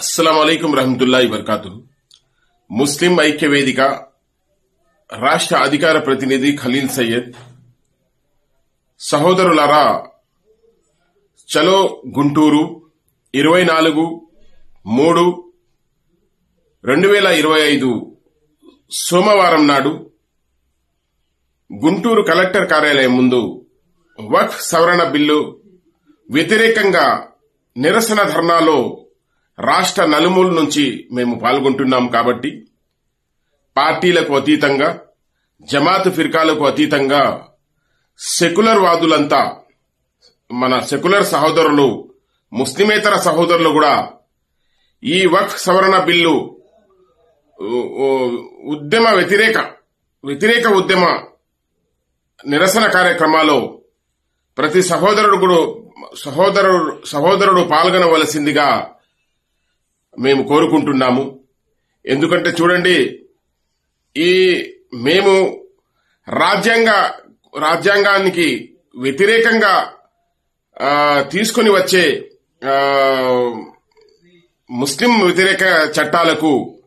అస్సలం రహమతుల్లా వర్కాతు ముస్లిం ఐక్య వేదిక రాష్ట్ర అధికార ప్రతినిధి ఖలీల్ సయ్యద్. సహోదరులారా చలో గుంటూరు ఇరవై నాలుగు మూడు రెండు వేల ఇరవై ఐదు సోమవారం నాడు గుంటూరు కలెక్టర్ కార్యాలయం ముందు వక్ఫ్ సవరణ బిల్లు వ్యతిరేకంగా నిరసన ధర్నాలో రాష్ట్ర నలుమూల నుంచి మేము పాల్గొంటున్నాం కాబట్టి పార్టీలకు అతీతంగా జమాత్ ఫిర్కాలకు అతీతంగా సెక్యులర్ వాదులంతా మన సెక్యులర్ సహోదరులు ముస్లిమేతర సహోదరులు కూడా ఈ వక్ఫ్ సవరణ బిల్లు ఉద్యమ వ్యతిరేక వ్యతిరేక ఉద్యమ నిరసన కార్యక్రమాల్లో ప్రతి సహోదరుడు కూడా సహోదరుడు సహోదరుడు పాల్గొనవలసిందిగా మేము కోరుకుంటున్నాము. ఎందుకంటే చూడండి ఈ మేము రాజ్యాంగ రాజ్యాంగానికి వ్యతిరేకంగా తీసుకుని తీసుకొని వచ్చే ముస్లిం వ్యతిరేక చట్టాలకు